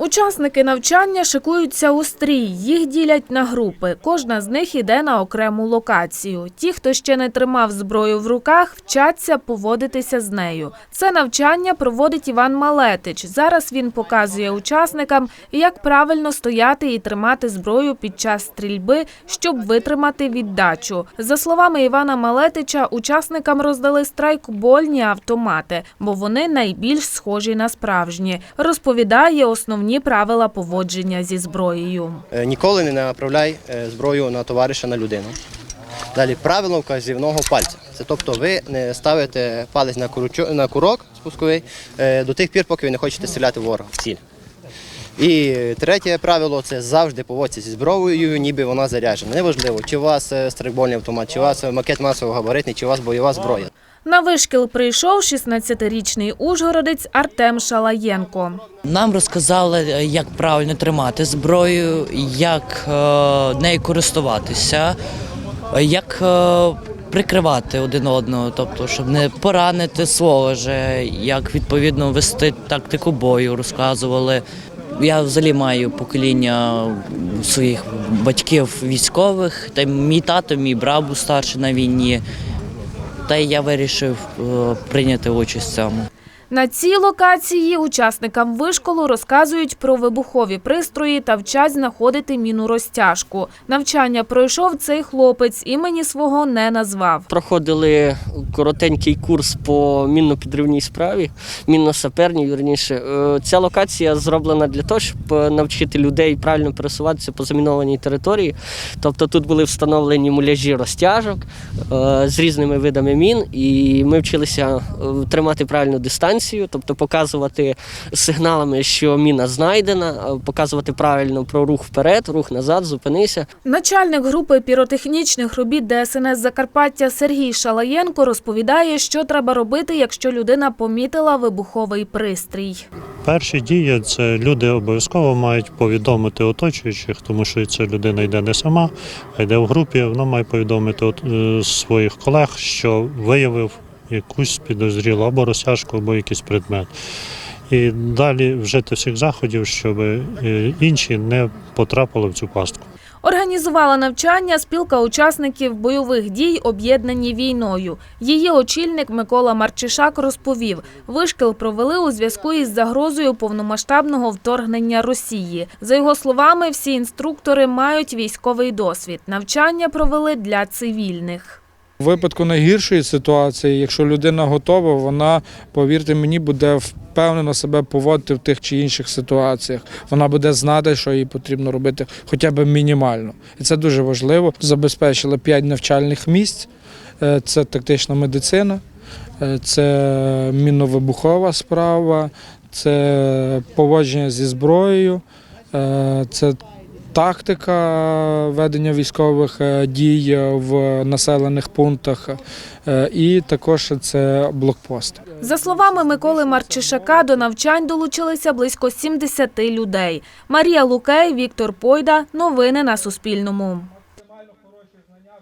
Учасники навчання шикуються у стрій. Їх ділять на групи. Кожна з них іде на окрему локацію. Ті, хто ще не тримав зброю в руках, вчаться поводитися з нею. Це навчання проводить Іван Малетич. Зараз він показує учасникам, як правильно стояти і тримати зброю під час стрільби, щоб витримати віддачу. За словами Івана Малетича, учасникам роздали страйкбольні автомати, бо вони найбільш схожі на справжні. Розповідає основні правила поводження зі зброєю. Е, Ніколи не направляй е, зброю на товариша на людину. Далі правило вказівного пальця. Це тобто ви не ставите палець на, на курок спусковий е, до тих пір, поки ви не хочете стріляти ворога в ціль. І третє правило це завжди поводьтеся зі зброєю, ніби вона заряджена. Неважливо, чи у вас страйкбольний автомат, чи у вас макет масово габаритний, чи у вас бойова зброя. На вишкіл прийшов 16-річний ужгородець Артем Шалаєнко. Нам розказали, е, як правильно тримати зброю, як е, нею користуватися, як е, прикривати один одного, тобто, щоб не поранити свого як відповідно вести тактику бою, розказували. Я взагалі маю покоління своїх батьків військових, та мій тато, мій брат був старший на війні. Та й я вирішив е, прийняти участь в цьому. На цій локації учасникам вишколу розказують про вибухові пристрої та вчать знаходити міну розтяжку. Навчання пройшов цей хлопець, імені свого не назвав. Проходили коротенький курс по мінно-підривній справі, мінно-саперній, вірніше. Е, Ця локація зроблена для того, щоб е, навчити людей правильно пересуватися по замінованій території. Тобто тут були встановлені муляжі розтяжок е, з різними видами мін, і ми вчилися тримати правильну дистанцію, тобто показувати сигналами, що міна знайдена, е, показувати правильно про рух вперед, рух назад, зупинися. Начальник групи піротехнічних робіт ДСНС Закарпаття Сергій Шалаєнко розповідає, що треба робити, якщо людина помітила вибуховий пристрій. Перші дії це люди обов'язково мають повідомити оточуючих, тому що ця людина йде не сама, а йде в групі. Вона має повідомити е, своїх колег, що виявив якусь підозрілу або розтяжку, або якийсь предмет. І далі вжити всіх заходів, щоб е, інші не потрапили в цю пастку. Організувала навчання спілка учасників бойових дій, об'єднані війною. Її очільник Микола Марчишак розповів, вишкіл провели у зв'язку із загрозою повномасштабного вторгнення Росії. За його словами, всі інструктори мають військовий досвід. Навчання провели для цивільних. У випадку найгіршої ситуації, якщо людина готова, вона, повірте мені, буде впевнено себе поводити в тих чи інших ситуаціях. Вона буде знати, що їй потрібно робити хоча б мінімально. І це дуже важливо. Забезпечили 5 навчальних місць. Е, Це тактична медицина, е, це мінно-вибухова справа, це поводження зі зброєю, е, це тактика ведення військових е, дій в населених пунктах, е, і також це блокпост. За словами Миколи Марчишака, до навчань долучилися близько 70 людей. Марія Лукей, Віктор Пойда. Новини на Суспільному.